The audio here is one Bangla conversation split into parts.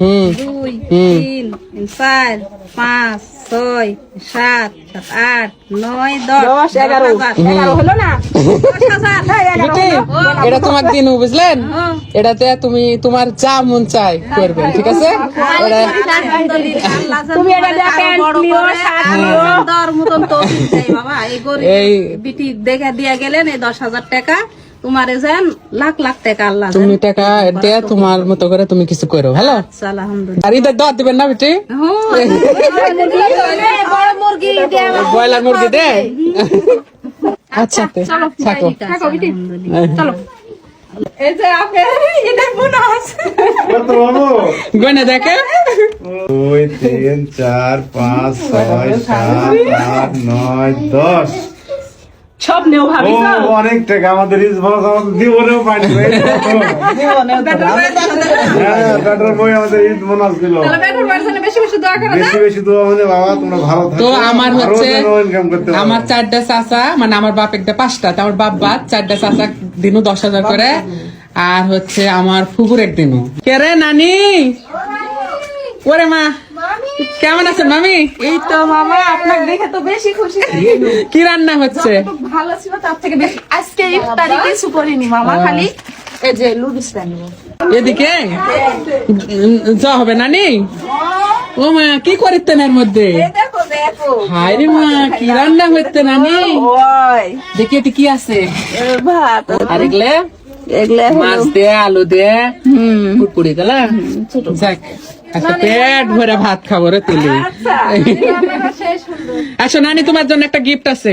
হুম। দুই তিন চার পাঁচ ছয় সাত সাত আট নয় দশ দশ এগারো। এগারো হলো না? দশ হাজার। বুঝলি? এটা তোমার দিন বুঝলেন? এটাতে তুমি তোমার যা মন চাই করবেন ঠিক আছে? এই- বিটি দেখে দিয়ে গেলেন এই দশ হাজার টাকা। তোমারে যেন লাখ লাখ টাকা আল্লাহ তুমি টাকা দিয়ে তোমার মতো করে তুমি কিছু করো ভালো আচ্ছা, আলহামদুলিল্লাহ। আর ঈদের দাওয়াত দিবেন না বেটি? আমার ব্রয়লার মুরগি দে আচ্ছা তে, থাকো। থাকো বিটি। চলো। এই যে আপনি এটা কত বাবু গনে দেখে। দুই তিন চার পাঁচ ছয় সাত আট নয় দশ। সব নেও ভাবি অনেক টাকা আমাদের জীবনেও পাইনি। হ্যাঁ বই আমাদের ঈদ বোনাস দিল তাহলে বেগুন বাড়ছে বেশি বেশি দোয়া করো না? বেশি বেশি তো আমাদের বাবা তোমরা ভালো থাকো। তো আমার হচ্ছে চারটা চাচা মানে আমার বাপ একটা পাঁচটা আমার বাপ বাদ চারটা চাচা দিনও দশ হাজার করে। আর হচ্ছে আমার ফুকুর এক দিনও কে রে নানি! ওরে মা কেমন আছেন মামি? এই তো মামা আপনাকে দেখে তো বেশি খুশি কি রান্না হচ্ছে? ভালো ছিল তার থেকে বেশি। আজকে ইফতারি কিছু করিনি মামা খালি এই যে লুডিসটা নিব এদিকে? যা হবে নানি ও মা কি করিতেন এর মধ্যে? দেখো দেখো। হায় রে মা কি রান্না হচ্ছে নানি ওই দেখি এটি কি আছে। ভাত। আর এগুলো? এগুলো মাছ দিয়ে আলু দিয়ে পুরপুরি গেল যাক। আচ্ছা পেট ভরে ভাত খাব রে তুলি। আসো নানি তোমার জন্য একটা গিফট আছে।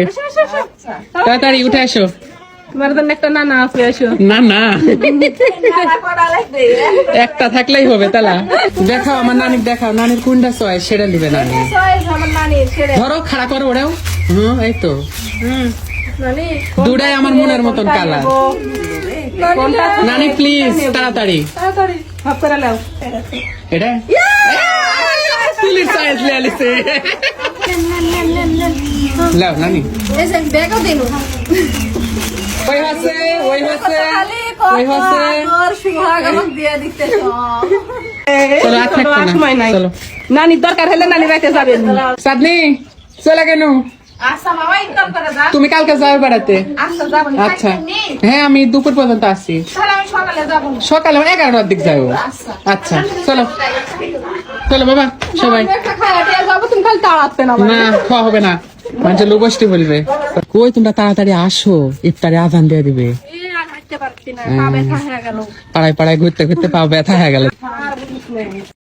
তাড়াতাড়ি উঠে আসো। তোমার জন্য একটা নানা আছে এসো না না একটা থাকলেই হবে তালা। দেখাও আমার নানির দেখাও নানির কোনটা চয় সেটা নিবে নানি। ধরো খাড়া করো ওরাও হুম এই তো। দুটাই আমার মনের মতন কালার। নানি প্লিজ তাড়াতাড়ি। ভাব করে লাও এটা? তুলির সাইজ লিয়ে আলিছে লাও নানি। ওই হচ্ছে ওই হচ্ছে ওই হচ্ছে। চলো আর থাকব না। নাই। চলো। নানির দরকার হলে নানি রাইতে যাবেন। সাদনি চলে কেন আচ্ছা তুমি কালকে যাবে বেড়াতে। আচ্ছা আচ্ছা। হ্যাঁ আমি দুপুর পর্যন্ত আসছি তাহলে সকালে এগারোটার দিক যাব আচ্ছা। চলো। চলো বাবা সবাই। না খাওয়া হবে না। মানে লোকষ্টি বলবে কই তোমরা তাড়াতাড়ি আসো ইফতারে আজান দিয়ে দিবে। পাড়ায় পাড়ায় ঘুরতে ঘুরতে পা ব্যথা হয়ে গেল।